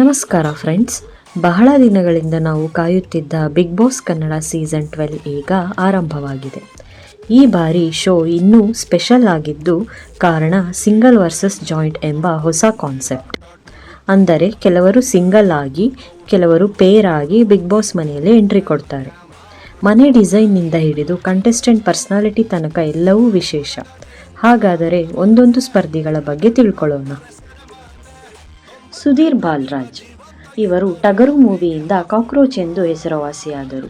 ನಮಸ್ಕಾರ ಫ್ರೆಂಡ್ಸ್. ಬಹಳ ದಿನಗಳಿಂದ ನಾವು ಕಾಯುತ್ತಿದ್ದ big boss Kannada season twelve ಈಗ ಆರಂಭವಾಗಿದೆ. ಈ ಬಾರಿ ಶೋ ಇನ್ನೂ ಸ್ಪೆಷಲ್ ಆಗಿದ್ದು, ಕಾರಣ ಸಿಂಗಲ್ ವರ್ಸಸ್ ಜಾಯಿಂಟ್ ಎಂಬ ಹೊಸ ಕಾನ್ಸೆಪ್ಟ್ ಅಂದರೆ ಕೆಲವರು ಸಿಂಗಲ್ ಆಗಿ, ಕೆಲವರು ಪೇರ್ ಆಗಿ ಬಿಗ್ ಬಾಸ್ ಮನೆಯಲ್ಲಿ ಎಂಟ್ರಿ ಕೊಡ್ತಾರೆ. ಮನೆ ಡಿಸೈನ್ನಿಂದ ಹಿಡಿದು ಕಂಟೆಸ್ಟೆಂಟ್ ಪರ್ಸ್ನಾಲಿಟಿ ತನಕ ಎಲ್ಲವೂ ವಿಶೇಷ. ಹಾಗಾದರೆ ಒಂದೊಂದು ಸ್ಪರ್ಧಿಗಳ ಬಗ್ಗೆ ತಿಳ್ಕೊಳ್ಳೋಣ. ಸುಧೀರ್ ಬಾಲ್ರಾಜ್. ಇವರು ಟಗರು ಮೂವಿಯಿಂದ ಕಾಕ್ರೋಚ್ ಎಂದು ಹೆಸರುವಾಸಿಯಾದರು.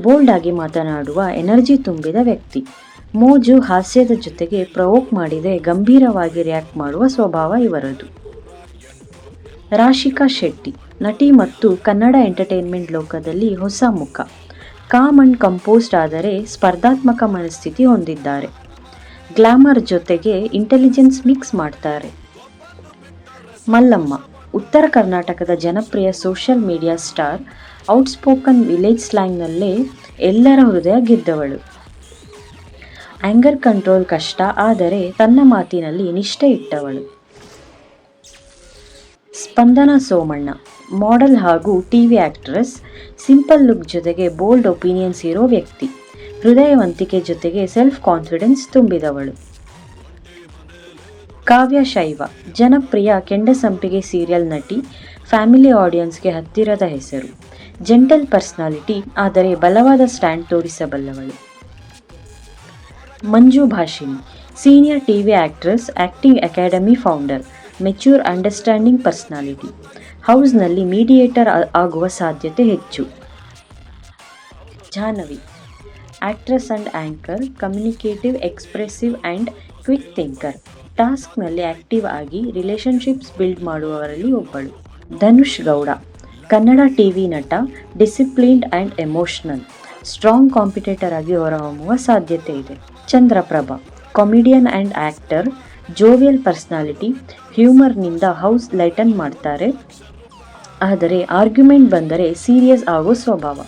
ಬೋಲ್ಡ್ ಆಗಿ ಮಾತನಾಡುವ ಎನರ್ಜಿ ತುಂಬಿದ ವ್ಯಕ್ತಿ. ಮೋಜು ಹಾಸ್ಯದ ಜೊತೆಗೆ ಪ್ರವೋಕ್ ಮಾಡಿದೆ ಗಂಭೀರವಾಗಿ ರಿಯಾಕ್ಟ್ ಮಾಡುವ ಸ್ವಭಾವ ಇವರದು. ರಾಶಿಕಾ ಶೆಟ್ಟಿ, ನಟಿ ಮತ್ತು ಕನ್ನಡ ಎಂಟರ್ಟೈನ್ಮೆಂಟ್ ಲೋಕದಲ್ಲಿ ಹೊಸ ಮುಖ. ಕಾಮ್ ಅಂಡ್ ಕಂಪೋಸ್ಡ್ ಆದರೆ ಸ್ಪರ್ಧಾತ್ಮಕ ಮನಸ್ಥಿತಿ ಹೊಂದಿದ್ದಾರೆ. ಗ್ಲಾಮರ್ ಜೊತೆಗೆ ಇಂಟೆಲಿಜೆನ್ಸ್ ಮಿಕ್ಸ್ ಮಾಡ್ತಾರೆ. ಮಲ್ಲಮ್ಮ, ಉತ್ತರ ಕರ್ನಾಟಕದ ಜನಪ್ರಿಯ social media star, outspoken village ಸ್ಲ್ಯಾಂಗ್ನಲ್ಲೇ ಎಲ್ಲರ ಹೃದಯ ಗೆದ್ದವಳು. ಆಂಗರ್ ಕಂಟ್ರೋಲ್ ಕಷ್ಟ, ಆದರೆ ತನ್ನ ಮಾತಿನಲ್ಲಿ ನಿಷ್ಠೆ ಇಟ್ಟವಳು. ಸ್ಪಂದನ ಸೋಮಣ್ಣ, ಮಾಡೆಲ್ ಹಾಗೂ ಟಿವಿ ಆಕ್ಟ್ರೆಸ್, ಸಿಂಪಲ್ ಲುಕ್ ಜೊತೆಗೆ ಬೋಲ್ಡ್ ಒಪಿನಿಯನ್ಸ್ ಇರೋ ವ್ಯಕ್ತಿ. ಹೃದಯವಂತಿಕೆ ಜೊತೆಗೆ ಸೆಲ್ಫ್ ಕಾನ್ಫಿಡೆನ್ಸ್ ತುಂಬಿದವಳು. ಕಾವ್ಯ ಶೈವ, ಜನಪ್ರಿಯ ಕೆಂಡಸಂಪಿಗೆ ಸೀರಿಯಲ್ ನಟಿ, ಫ್ಯಾಮಿಲಿ ಆಡಿಯನ್ಸ್ಗೆ ಹತ್ತಿರದ ಹೆಸರು. ಜೆಂಟಲ್ ಪರ್ಸ್ನಾಲಿಟಿ, ಆದರೆ ಬಲವಾದ stand ತೋರಿಸಬಲ್ಲವಳು. Manju Bhashini, senior TV actress, acting academy founder, mature understanding personality. ಹೌಸ್ನಲ್ಲಿ ಮೀಡಿಯೇಟರ್ ಆಗುವ ಸಾಧ್ಯತೆ ಹೆಚ್ಚು. Jahnavi actress and anchor communicative expressive and quick thinker ಟಾಸ್ಕ್ನಲ್ಲಿ active ಆಗಿ ರಿಲೇಷನ್ಶಿಪ್ಸ್ ಬಿಲ್ಡ್ ಮಾಡುವವರಲ್ಲಿ ಒಬ್ಬಳು. ಧನುಷ್ ಗೌಡ, ಕನ್ನಡ ಟಿ ವಿ ನಟ disciplined and emotional strong competitor ಆಗಿ ಹೊರಹೊಮ್ಮುವ ಸಾಧ್ಯತೆ ಇದೆ. Chandraprabha comedian and actor jovial personality ಹ್ಯೂಮರ್ನಿಂದ house lighten ಮಾಡ್ತಾರೆ. ಆದರೆ ಆರ್ಗ್ಯುಮೆಂಟ್ ಬಂದರೆ ಸೀರಿಯಸ್ ಆಗೋ ಸ್ವಭಾವ.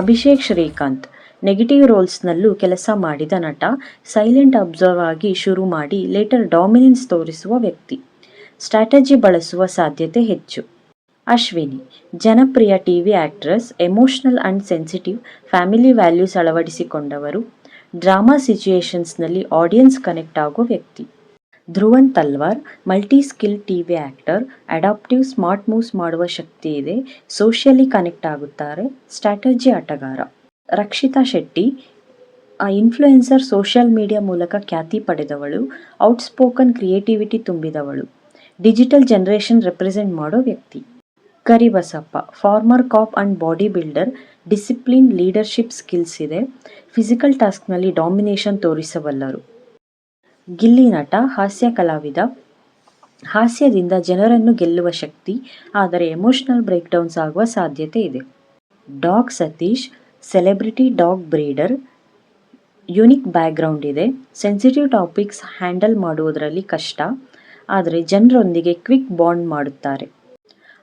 ಅಭಿಷೇಕ್ ಶ್ರೀಕಾಂತ್ ನೆಗೆಟಿವ್ ರೋಲ್ಸ್ನಲ್ಲೂ ಕೆಲಸ ಮಾಡಿದ ನಟ, ಸೈಲೆಂಟ್ ಅಬ್ಸರ್ವ್ ಆಗಿ ಶುರು ಮಾಡಿ ಲೇಟರ್ ಡಾಮಿನೆನ್ಸ್ ತೋರಿಸುವ ವ್ಯಕ್ತಿ. ಸ್ಟ್ರಾಟಜಿ ಬಳಸುವ ಸಾಧ್ಯತೆ ಹೆಚ್ಚು. ಅಶ್ವಿನಿ, ಜನಪ್ರಿಯ TV actress, emotional and sensitive, family values ಅಳವಡಿಸಿಕೊಂಡವರು, drama ಸಿಚುಯೇಷನ್ಸ್ನಲ್ಲಿ ಆಡಿಯನ್ಸ್ ಕನೆಕ್ಟ್ ಆಗೋ ವ್ಯಕ್ತಿ. Dhruvan Talwar multi skill TV actor, adaptive smart moves ಮಾಡುವ ಶಕ್ತಿ ಇದೆ ಸೋಷಿಯಲಿ ಕನೆಕ್ಟ್ ಆಗುತ್ತಾರೆ, ಸ್ಟ್ರಾಟಜಿ ಆಟಗಾರ. Rakshita Shetty influencer social media ಮೂಲಕ ಖ್ಯಾತಿ ಪಡೆದವಳು ಔಟ್ಸ್ಪೋಕನ್ ಕ್ರಿಯೇಟಿವಿಟಿ ತುಂಬಿದವಳು ಡಿಜಿಟಲ್ ಜನರೇಷನ್ ರೆಪ್ರೆಸೆಂಟ್ ಮಾಡೋ ವ್ಯಕ್ತಿ. Karibasappa former cop and body builder discipline leadership skills ಇದೆ ಫಿಸಿಕಲ್ ಟಾಸ್ಕ್ನಲ್ಲಿ ಡಾಮಿನೇಷನ್ ತೋರಿಸಬಲ್ಲರು. ಗಿಲ್ಲಿ ನಟ, ಹಾಸ್ಯ ಕಲಾವಿದ, ಹಾಸ್ಯದಿಂದ ಜನರನ್ನು ಗೆಲ್ಲುವ ಶಕ್ತಿ, ಆದರೆ ಎಮೋಷನಲ್ ಬ್ರೇಕ್ಡೌನ್ಸ್ ಆಗುವ ಸಾಧ್ಯತೆ ಇದೆ. Dog Satish celebrity dog breeder unique background ಇದೆ. ಸೆನ್ಸಿಟಿವ್ ಟಾಪಿಕ್ಸ್ ಹ್ಯಾಂಡಲ್ ಮಾಡುವುದರಲ್ಲಿ ಕಷ್ಟ, ಆದರೆ ಜನರೊಂದಿಗೆ ಕ್ವಿಕ್ ಬಾಂಡ್ ಮಾಡುತ್ತಾರೆ.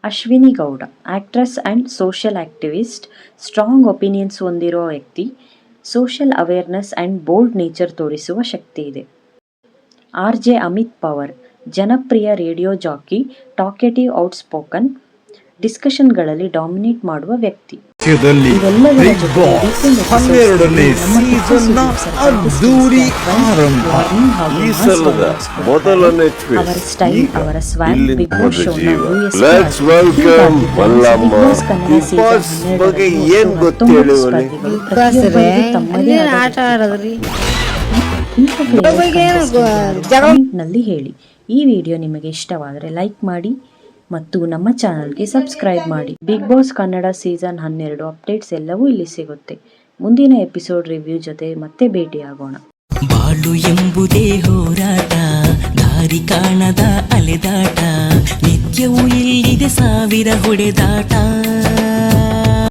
Ashwini Gowda actress and social activist strong opinions ಹೊಂದಿರುವ ವ್ಯಕ್ತಿ social awareness and bold nature ತೋರಿಸುವ ಶಕ್ತಿ ಇದೆ. ಆರ್ ಜೆ ಅಮಿತ್ ಪವರ್, ಜನಪ್ರಿಯ ರೇಡಿಯೋ ಜಾಕಿ ಟಾಕೆಟಿವ್ ಔಟ್ಸ್ಪೋಕನ್ ಡಿಸ್ಕಷನ್ಗಳಲ್ಲಿ ಡಾಮಿನೇಟ್ ಮಾಡುವ ವ್ಯಕ್ತಿ. ರಾಜ್ಯದಲ್ಲಿ ಬಿಗ್ ಬಾಸ್ ಹನ್ನೆರಡನೇ ಸೀಸನ್ನ ಅದ್ದೂರಿ ಆರಂಭ. ಈ ಸಲದ ಮೊದಲನೇ let's welcome Mallamma big boss ಬಗ್ಗೆ ಏನ್ ಗೊತ್ತು ಹೇಳಿ ಅಲ್ಲೇನ್ ಆಟ ಆಡೋದ್ರಿ. ನಲ್ಲಿ ಹೇಳಿ. ಈ ವಿಡಿಯೋ ನಿಮಗೆ ಇಷ್ಟವಾದರೆ ಲೈಕ್ ಮಾಡಿ ಮತ್ತು ನಮ್ಮ ಚಾನಲ್ಗೆ ಸಬ್ಸ್ಕ್ರೈಬ್ ಮಾಡಿ. ಬಿಗ್ ಬಾಸ್ ಕನ್ನಡ ಸೀಸನ್ ಹನ್ನೆರಡು ಅಪ್ಡೇಟ್ಸ್ ಎಲ್ಲವೂ ಇಲ್ಲಿ ಸಿಗುತ್ತೆ. ಮುಂದಿನ ಎಪಿಸೋಡ್ ರಿವ್ಯೂ ಜೊತೆ ಮತ್ತೆ ಭೇಟಿಯಾಗೋಣ. ಬಾಳು ಎಂಬುದೇ ಹೋರಾಟ, ದಾರಿ ಕಾಣದ ಅಲೆದಾಟ, ನಿತ್ಯವೂ ಇಲ್ಲಿದೆ ಸಾವಿರ ಹೊಡೆದಾಟ.